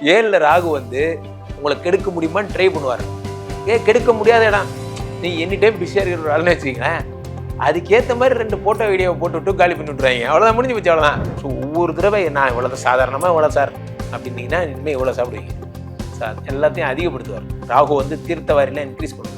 ஏழில் ராகு வந்து உங்களை கெடுக்க முடியுமான்னு ட்ரை பண்ணுவார். ஏ கெடுக்க முடியாத இடம் நீ எனி டைம் பிஸியாக இருக்கிற ஒரு ஆள்னு வச்சுக்கங்களேன். அதுக்கேற்ற மாதிரி ரெண்டு ஃபோட்டோ வீடியோ போட்டு விட்டு காலி பண்ணி விட்றாங்க அவ்வளோதான் முடிஞ்சு போச்சு அவ்வளோதான் ஸோ ஒவ்வொரு தடவை நான் இவ்வளோதான் சாதாரணமாக இவ்வளோ சார் அப்படின்னீங்கன்னா இனிமேல் இவ்வளோ சாப்பிடுவீங்க. சார் எல்லாத்தையும் அதிகப்படுத்துவார். ராகு வந்து தீர்த்த வாரிலாம் இன்க்ரீஸ் பண்ணுவார்.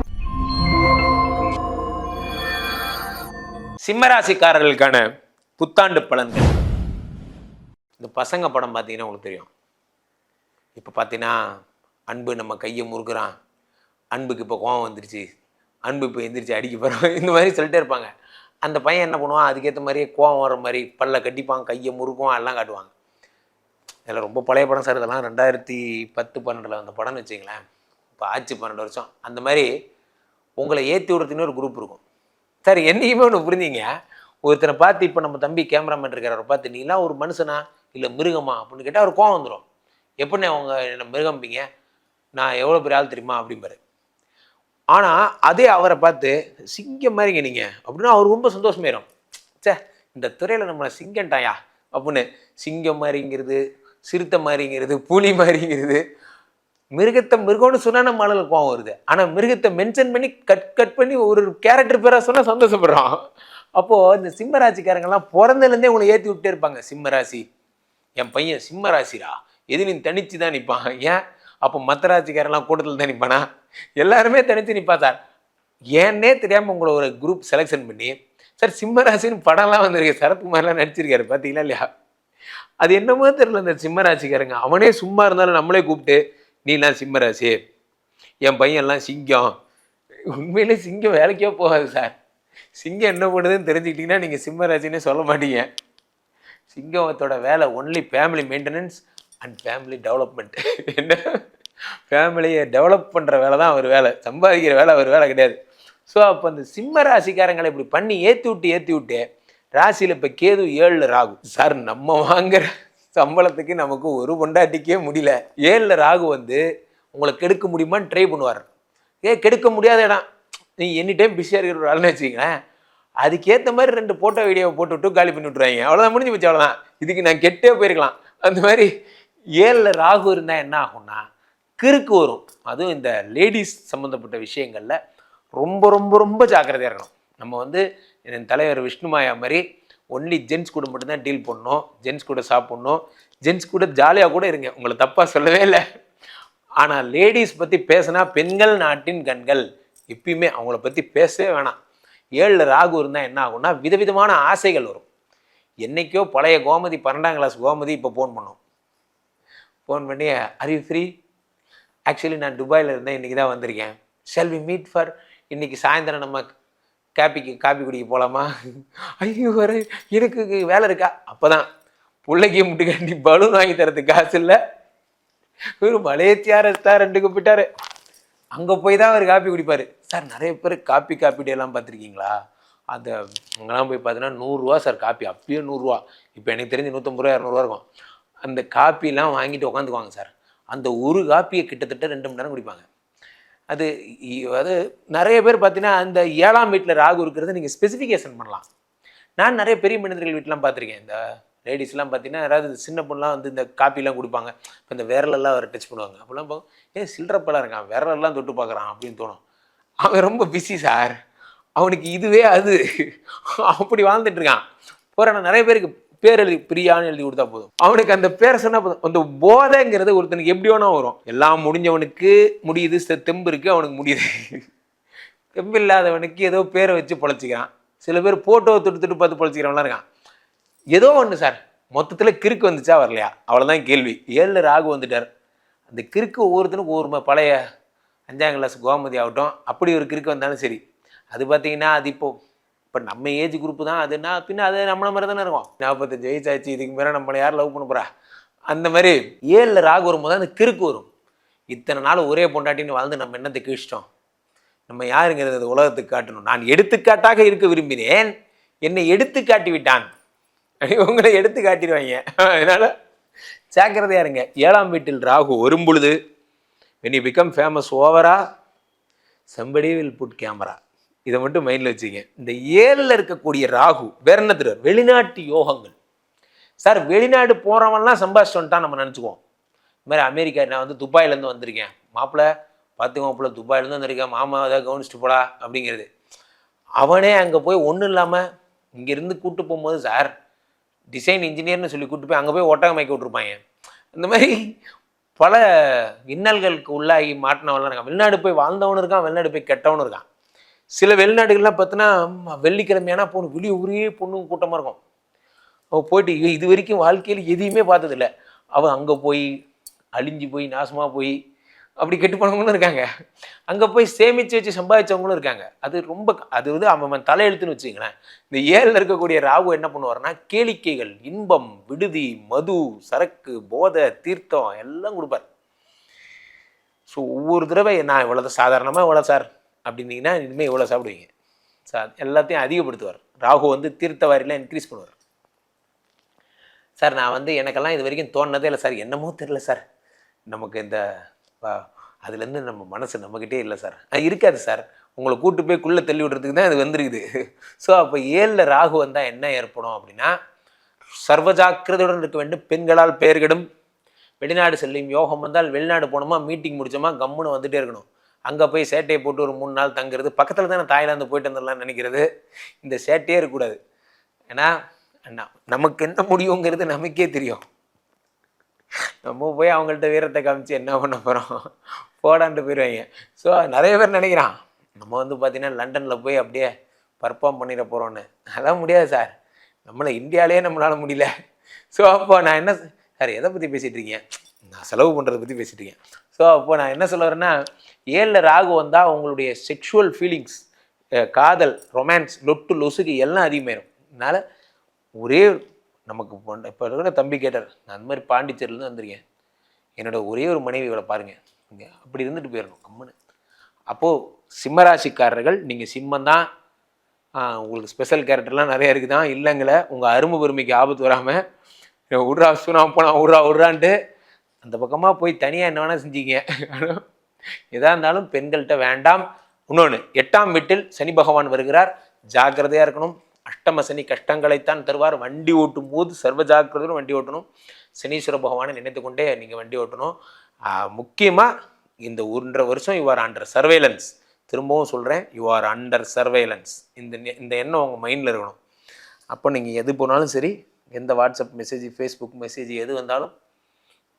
சிம்மராசிக்காரர்களுக்கான புத்தாண்டு பலன்கள். இந்த பசங்க படம் பார்த்தீங்கன்னா உங்களுக்கு தெரியும். இப்போ பார்த்தீங்கன்னா அன்பு நம்ம கையை முறுக்குறான். அன்புக்கு இப்போ கோவம் வந்துருச்சு. அன்பு இப்போ எந்திரிச்சு அடிக்க போகிறோம் இந்த மாதிரி சொல்லிட்டே இருப்பாங்க. அந்த பையன் என்ன பண்ணுவான்? அதுக்கேற்ற மாதிரியே கோவம் வர மாதிரி பல்ல கட்டிப்பான் கையை முறுக்குவான் எல்லாம் காட்டுவாங்க. இதில் ரொம்ப பழைய படம் சார். இதெல்லாம் ரெண்டாயிரத்தி பத்து பன்னெண்டில் வந்த படம்னு வச்சிங்களேன் இப்போ ஆச்சு பன்னெண்டு வருஷம். அந்த மாதிரி உங்களை ஏற்றி விடுறதுன்னு ஒரு குரூப் இருக்கும். சார் என்னையுமே ஒன்று புரிஞ்சிங்க. ஒருத்தனை பார்த்து இப்போ நம்ம தம்பி கேமராமேன் இருக்கிறவரை பார்த்து நீலாம் ஒரு மனுஷனா? இல்லை மிருகமா? அப்படின்னு கேட்டால் அவர் கோவம் வந்துடும் எப்படிண்ணே அவங்க என்ன மிருகம்பிங்க? நான் எவ்வளோ பெரிய ஆள் தெரியுமா? அப்படிம்பாரு. ஆனால் அதே அவரை பார்த்து சிங்கம் மாதிரிங்க நீங்கள் அப்படின்னா அவர் ரொம்ப சந்தோஷமாயிரும் சே இந்த துறையில் நம்மளை சிங்கம்ட்டாயா? அப்படின்னு. சிங்கம் மாதிரிங்கிறது சிறுத்தை மாதிரிங்கிறது புலி மாதிரிங்கிறது மிருகத்தை மிருகம்னு சொன்னால் நம்ம ஆளுங்க கோவம் வருது. ஆனால் மிருகத்தை மென்ஷன் பண்ணி கட் கட் பண்ணி ஒரு கேரக்டர் பேராக சொன்னால் சந்தோஷப்படுறோம் அப்போது இந்த சிம்மராசிக்காரங்கெல்லாம் பிறந்ததுலேருந்தே உங்களை ஏற்றி விட்டே இருப்பாங்க. சிம்மராசி. என் பையன் சிம்மராசிரா எதுலையும் தனித்து தான் நிற்பான் ஏன்? அப்போ மற்ற ராசிக்காரெல்லாம் கூட்டத்தில் தான் நிற்பானா எல்லாருமே தனித்து நிற்பா சார். ஏன்னே தெரியாமல் உங்களை ஒரு குரூப் செலெக்ஷன் பண்ணி சார் சிம்மராசின்னு படம்லாம் வந்திருக்கு. சரத்குமார்லாம் நடிச்சிருக்காரு. பார்த்தீங்களா இல்லையா? அது என்னமோ தெரியல இந்த சிம்மராசிக்காரங்க. அவனே சும்மா இருந்தாலும் நம்மளே கூப்பிட்டு நீலாம் சிம்மராசி என் பையன்லாம் சிங்கம். உண்மையிலே சிங்கம் வேலைக்கே போகாது சார். சிங்கம் என்ன பண்ணுதுன்னு தெரிஞ்சுக்கிட்டிங்கன்னா நீங்கள் சிம்மராசினே சொல்ல மாட்டீங்க. சிங்கத்தோட வேலை only family maintenance and family development என்ன? ஃபேமிலியை டெவலப் பண்ணுற வேலை தான் அவர் வேலை. சம்பாதிக்கிற வேலை அவர் வேலை கிடையாது. ஸோ அப்போ அந்த சிம்ம ராசிக்காரங்களை இப்படி பண்ணி ஏற்றி விட்டு ஏற்றி விட்டு ராசியில் இப்போ கேது ஏழில் ராகு. சார் நம்ம வாங்குற சம்பளத்துக்கு நமக்கு ஒரு பொண்டாட்டிக்கே முடியல. ஏழில் ராகு வந்து உங்களை கெடுக்க முடியுமான்னு ட்ரை பண்ணுவார். ஏ கெடுக்க முடியாத இடம். நீ எனி டைம் பிஸியாக இருக்கிற ஒரு ஆள்னு வச்சுக்கங்களேன். அதுக்கேற்ற மாதிரி ரெண்டு ஃபோட்டோ வீடியோ போட்டு விட்டு காலி பண்ணி விட்ருவாங்க அவ்வளோதான் முடிஞ்சு போச்சு அவ்வளோதான் இதுக்கு நான் கெட்டே போயிருக்கலாம். அந்த மாதிரி ஏழில் ராகு இருந்தால் என்ன ஆகும்னா கிறுக்கு வரும். அதுவும் இந்த லேடிஸ் சம்மந்தப்பட்ட விஷயங்களில் ரொம்ப ரொம்ப ரொம்ப ஜாக்கிரதையாக இருக்கணும். நம்ம வந்து என் தலைவர் விஷ்ணுமாயா மாதிரி ஒன்லி ஜென்ஸ் கூட மட்டும்தான் டீல் பண்ணணும். ஜென்ஸ் கூட சாப்பிட்ணும். ஜென்ஸ் கூட ஜாலியாக கூட இருங்க. உங்களை தப்பாக சொல்லவே இல்லை. ஆனால் லேடிஸ் பற்றி பேசினா பெண்கள் நாட்டின் கண்கள். எப்பயுமே அவங்கள பற்றி பேசவே வேணாம். ஏழில் ராகு இருந்தால் என்ன ஆகும்னா விதவிதமான ஆசைகள் வரும். என்னைக்கோ பழைய கோமதி பன்னெண்டாம் கிளாஸ் கோமதி இப்போ ஃபோன் பண்ணோம். ஃபோன் பண்ணி அரி ஃப்ரீ ஆக்சுவலி நான் துபாயில் இருந்தேன். இன்றைக்கி தான் வந்திருக்கேன். ஷெல் வி மீட் ஃபார் இன்னைக்கு சாயந்தரம் நம்ம காப்பிக்கு காப்பி குடிக்க போகலாமா ஐயோ வர எனக்கு வேலை இருக்கா? அப்போ தான் பிள்ளைக்கு முட்டுக்காண்டி பலூன் வாங்கி தரதுக்கு காசு இல்லை. ஒரு மலேசியா ரெஸ்டாரண்ட்டுக்கு போயிட்டாரு. அங்கே போய் தான் அவர் காப்பி குடிப்பார். சார் நிறைய பேர் காப்பி காப்பி டேலாம் எல்லாம் பார்த்துருக்கீங்களா? அந்த அங்கெல்லாம் போய் பார்த்தீங்கன்னா நூறுரூவா சார் காப்பி. அப்பயே நூறுரூவா. இப்போ எனக்கு தெரிஞ்சு நூற்றம்பது ரூபா இரநூறுவா இருக்கும். அந்த காப்பிலாம் வாங்கிட்டு உட்காந்துக்குவாங்க சார். அந்த ஒரு காப்பியை கிட்டத்தட்ட ரெண்டு மணி நேரம் குடிப்பாங்க. அது அது நிறைய பேர் பார்த்தீங்கன்னா அந்த ஏழாம் வீட்டில் ராகு இருக்கிறத நீங்கள் ஸ்பெசிஃபிகேஷன் பண்ணலாம். நான் நிறைய பெரிய மனிதர்கள் வீட்டிலாம் பார்த்துருக்கேன் இந்த லேடிஸ்லாம் பார்த்தீங்கன்னா யாராவது சின்ன பொண்ணுலாம் வந்து இந்த காப்பிலாம் கொடுப்பாங்க. இப்போ இந்த விரலெல்லாம் அவர் டச் பண்ணுவாங்க. அப்போல்லாம் பார்க்கும் ஏன் சில்லறப்பெல்லாம் இருக்கான் விரலெல்லாம் தொட்டு பார்க்குறான் அப்படின்னு தோணும். அவன் ரொம்ப பிஸி சார் அவனுக்கு இதுவே அது. அப்படி வாழ்ந்துட்டு இருக்கான். போகிற நிறைய பேருக்கு பேர் எழுதி பிரியான்னு எழுதி கொடுத்தா போதும். அவனுக்கு அந்த பேரை சொன்னா போதும். அந்த போதைங்கிறது ஒருத்தனுக்கு எப்படி வேணா வரும். எல்லாம் முடிஞ்சவனுக்கு முடியுது செ- தெம்பு இருக்கு அவனுக்கு முடியுது. தெம்பு இல்லாதவனுக்கு ஏதோ பேரை வச்சு பொழைச்சிக்கிறான். சில பேர் போட்டோ தொட்டு தொட்டு பார்த்து பொழைச்சிக்கிறவன்லாம் இருக்கான். ஏதோ ஒன்று சார் மொத்தத்தில் கிறுக்கு வந்துச்சா வரலையா? அவ்வளோதான் கேள்வி. ஏழில் ராகு வந்துட்டார். அந்த கிறுக்கு ஒவ்வொருத்தனுக்கும் ஒவ்வொரு பழைய அஞ்சாம் கிளாஸ் கோமதி ஆகட்டும் அப்படி ஒரு கிறுக்கு வந்தாலும் சரி. அது பார்த்தீங்கன்னா அது இப்போது இப்போ நம்ம ஏஜ் குரூப் தான் அதுன்னா பின்ன அது நம்மள மாதிரி தானே இருக்கும். நாற்பத்தஞ்சு வயசு ஆச்சு இதுக்கு மேலே நம்மளை யார் லவ் பண்ண போகிறா அந்த மாதிரி ஏழில் ராகு வரும்போது அந்த கிறுக்கு வரும். இத்தனை நாள் ஒரே பொண்டாட்டின்னு வாழ்ந்து நம்ம என்னத்தை கீழ்ச்சிட்டோம்? நம்ம யாருங்கிறது உலகத்துக்கு காட்டணும். நான் எடுத்துக்காட்டாக இருக்க விரும்பினேன். என்னை எடுத்து காட்டி விட்டான் உங்களை எடுத்து காட்டிடுவாங்க. அதனால் ஜாக்கிரதையா இருங்க. ஏழாம் வீட்டில் ராகு வரும் பொழுது வென் யூ பிகம் ஃபேமஸ் ஓவரா செம்படி வில் புட் கேமரா இதை மட்டும் மைண்டில் வச்சுங்க. இந்த ஏழில் இருக்கக்கூடிய ராகு வேற என்ன தெரியும்? வெளிநாட்டு யோகங்கள். சார் வெளிநாடு போகிறவன்லாம் சம்பாதிச்சு வந்துட்டான் நம்ம நினச்சிக்குவோம். இது மாதிரி அமெரிக்கா நான் வந்து துபாயிலேருந்து வந்திருக்கேன். மாப்பிள்ளை பார்த்து மாப்பிள்ளை துபாயிலேருந்து வந்திருக்கேன். மாமா ஏதாவது கவனிச்சுட்டு போடா அப்படிங்கிறது. அவனே அங்கே போய் ஒன்றும் இல்லாமல் இங்கேருந்து கூப்பிட்டு போகும்போது சார் டிசைன் இன்ஜினியர்னு சொல்லி கூப்பிட்டு போய் அங்கே போய் ஒட்டகம் மயக்க விட்ருப்பாங்க இந்த மாதிரி பல இன்னல்களுக்கு உள்ளாகி மாட்டினவன்லாம் இருக்கான். வெளிநாடு போய் வாழ்ந்தவனும் இருக்கான் வெளிநாடு போய் கெட்டவனும் இருக்கான். சில வெளிநாடுகள்லாம் பார்த்தோன்னா வெள்ளிக்கிழமையானா போகணும் வெளியே ஊரே பொண்ணு கூட்டமாக இருக்கும். அவள் போயிட்டு இது வரைக்கும் வாழ்க்கையில் எதையுமே பார்த்ததில்ல. அவள் அங்கே போய் அழிஞ்சு போய் நாசமாக போய் அப்படி கெட்டு போனவங்களும் இருக்காங்க. அங்கே போய் சேமித்து வச்சு சம்பாதிச்சவங்களும் இருக்காங்க. அது ரொம்ப அது வந்து அவன் தலையெழுத்துன்னு வச்சுங்களேன் இந்த ஏழில் இருக்கக்கூடிய ராகு என்ன பண்ணுவார்னா கேளிக்கைகள் இன்பம் விடுதி மது சரக்கு போதை தீர்த்தம் எல்லாம் கொடுப்பார். ஸோ ஒவ்வொரு தடவை நான் இவ்வளோ சாதாரணமாக இவ்வளோ சார் அப்படின்னீங்கன்னா இனிமேல் இவ்வளோ சாப்பிடுவீங்க. சார் எல்லாத்தையும் அதிகப்படுத்துவார். ராகு வந்து தீர்த்த வாரிலாம் இன்க்ரீஸ் பண்ணுவார். சார் நான் வந்து எனக்கெல்லாம் இது வரைக்கும் தோணுனதே இல்லை சார். என்னமோ தெரில சார். நமக்கு இந்த அதுலேருந்து நம்ம மனசு நம்மக்கிட்டே இல்லை சார். இருக்காது சார். உங்களை கூட்டு போய் குள்ளே தள்ளி விடுறதுக்கு தான் இது வந்துருக்குது. ஸோ அப்போ ஏழில் ராகு வந்தால் என்ன ஏற்படும் அப்படின்னா சர்வஜாக்கிரதையுடன் இருக்க வேண்டும். பெண்களால் பெயர்கிடும். வெளிநாடு செல்லும் யோகம் வந்தால் வெளிநாடு போனோமா? மீட்டிங் முடிச்சோமா? கம்முன்னு வந்துகிட்டே இருக்கணும். அங்கே போய் சேட்டையை போட்டு ஒரு மூணு நாள் தங்குறது பக்கத்தில் தானே தாய்லாந்து போயிட்டு வந்துடலாம்னு நினைக்கிறது. இந்த சேட்டையே இருக்கக்கூடாது. ஏன்னா நமக்கு என்ன முடியுங்கிறது நமக்கே தெரியும். நம்ம போய் அவங்கள்ட்ட வீரத்தை காமிச்சு என்ன பண்ண போகிறோம் போடான்ட்டு போயிடுவாங்க ஸோ நிறைய பேர் நினைக்கிறான் நம்ம வந்து பார்த்திங்கன்னா லண்டனில் போய் அப்படியே பர்ஃபார்ம் பண்ணிட போகிறோன்னு அதெல்லாம் முடியாது சார் நம்மளை இந்தியாவிலே நம்மளால் முடியல. ஸோ அப்போ நான் என்ன சார் எதை பற்றி பேசிகிட்டு இருக்கீங்க? நான் செலவு பண்ணுறதை பற்றி பேசிகிட்டு இருக்கேன். ஸோ அப்போ நான் என்ன சொல்ல வரேன்னா ஏழில் ராகு வந்தால் உங்களுடைய செக்ஷுவல் ஃபீலிங்ஸ் காதல் ரொமான்ஸ் லொட்டு லொசுக்கு எல்லாம் அதிகமாயிடும் அதனால் ஒரே நமக்கு இப்போ இருக்கிற தம்பி கேட்டார் நான் அந்த மாதிரி பாண்டிச்சேரியிலேருந்து வந்திருக்கேன். என்னோட ஒரே ஒரு மனைவி இவளை பாருங்கள் இங்கே அப்படி இருந்துட்டு போயிடணும் கம்முன்னு. அப்போது சிம்மராசிக்காரர்கள் நீங்கள் சிம்மம் தான். உங்களுக்கு ஸ்பெஷல் கேரக்டர்லாம் நிறைய இருக்குதான். இல்லைங்களே உங்கள் அருமை பெருமைக்கு ஆபத்து வராமல் விட்றா சுனா போனா விட்றா விட்றான்ட்டு அந்த பக்கமாக போய் தனியாக என்ன வேணால் செஞ்சீங்க எதாக இருந்தாலும் பெண்கள்கிட்ட வேண்டாம். இன்னொன்று எட்டாம் வீட்டில் சனி பகவான் வருகிறார். ஜாக்கிரதையாக இருக்கணும். அஷ்டம சனி கஷ்டங்களைத்தான் தருவார். வண்டி ஓட்டும் போது சர்வ ஜாக்கிரதையும் வண்டி ஓட்டணும். சனீஸ்வர பகவானை நினைத்து கொண்டே நீங்கள் வண்டி ஓட்டணும். முக்கியமாக இந்த ஒன்றரை வருஷம் யூ ஆர் அண்டர் சர்வேலன்ஸ் திரும்பவும் சொல்கிறேன் யூ ஆர் அண்டர் சர்வேலன்ஸ் இந்த இந்த எண்ணம் உங்கள் மைண்டில் இருக்கணும். அப்போ நீங்கள் எது போனாலும் சரி எந்த வாட்ஸ்அப் மெசேஜ் ஃபேஸ்புக் மெசேஜ் எது வந்தாலும்